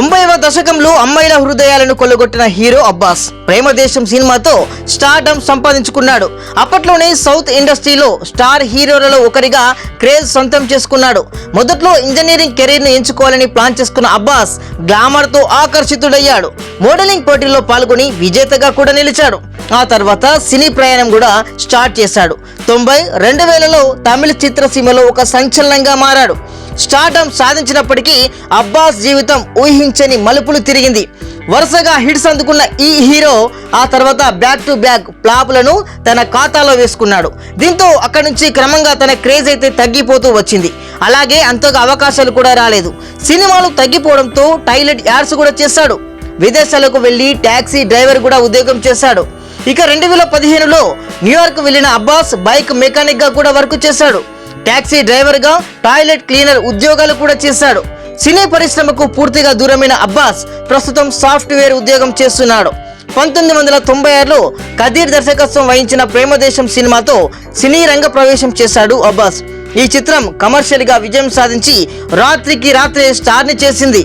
తొంభైవ దశకంలో అమ్మాయిల హృదయాలను కొల్లగొట్టిన హీరో అబ్బాస్. ప్రేమదేశం సినిమాతో స్టార్డమ్ సంపాదించుకున్నాడు. అప్పట్లోనే సౌత్ ఇండస్ట్రీలో స్టార్ హీరోలలో ఒకరిగా క్రేజ్ సొంతం చేసుకున్నాడు. మొదట్లో ఇంజనీరింగ్ కెరీర్ను ఎంచుకోవాలని ప్లాన్ చేసుకున్న అబ్బాస్ గ్లామర్తో ఆకర్షితుడయ్యాడు. మోడలింగ్ పోటీల్లో పాల్గొని విజేతగా కూడా నిలిచాడు. ఆ తర్వాత సినీ ప్రయాణం కూడా స్టార్ట్ చేశాడు. తొంభై రెండు వేలలో తమిళ చిత్రసీమలో ఒక సంచలనంగా మారాడు. స్టార్టమ్ సాధించినప్పటికీ అబ్బాస్ జీవితం ఊహించని మలుపులు తిరిగింది. వరుసగా హిట్స్ అందుకున్న ఈ హీరో ఆ తర్వాత బ్యాక్ టు బ్యాక్ ప్లాపులను తన ఖాతాలో వేసుకున్నాడు. దీంతో అక్కడి నుంచి క్రమంగా తన క్రేజ్ అయితే తగ్గిపోతూ వచ్చింది. అలాగే అంతగా అవకాశాలు కూడా రాలేదు. సినిమాలు తగ్గిపోవడంతో టైలెట్ యాడ్స్ కూడా చేశాడు. విదేశాలకు వెళ్ళి ట్యాక్సీ డ్రైవర్ కూడా ఉద్యోగం చేశాడు. ఇక రెండు వేల పదిహేనులో న్యూయార్క్ వెళ్ళిన అబ్బాస్ బైక్ మెకానిక్గా కూడా వర్క్ చేశాడు. ట్యాక్సీ డ్రైవర్గా టాయిలెట్ క్లీనర్ ఉద్యోగాలు కూడా చేశాడు. సినీ పరిశ్రమకు పూర్తిగా దూరమైన అబ్బాస్ ప్రస్తుతం సాఫ్ట్వేర్ ఉద్యోగం చేస్తున్నాడు. పంతొమ్మిది వందల తొంభై ఆరులో కదీర్ దర్శకత్వం వహించిన ప్రేమదేశం సినిమాతో సినీ రంగ ప్రవేశం చేశాడు అబ్బాస్. ఈ చిత్రం కమర్షియల్గా విజయం సాధించి రాత్రికి రాత్రే స్టార్ని చేసింది.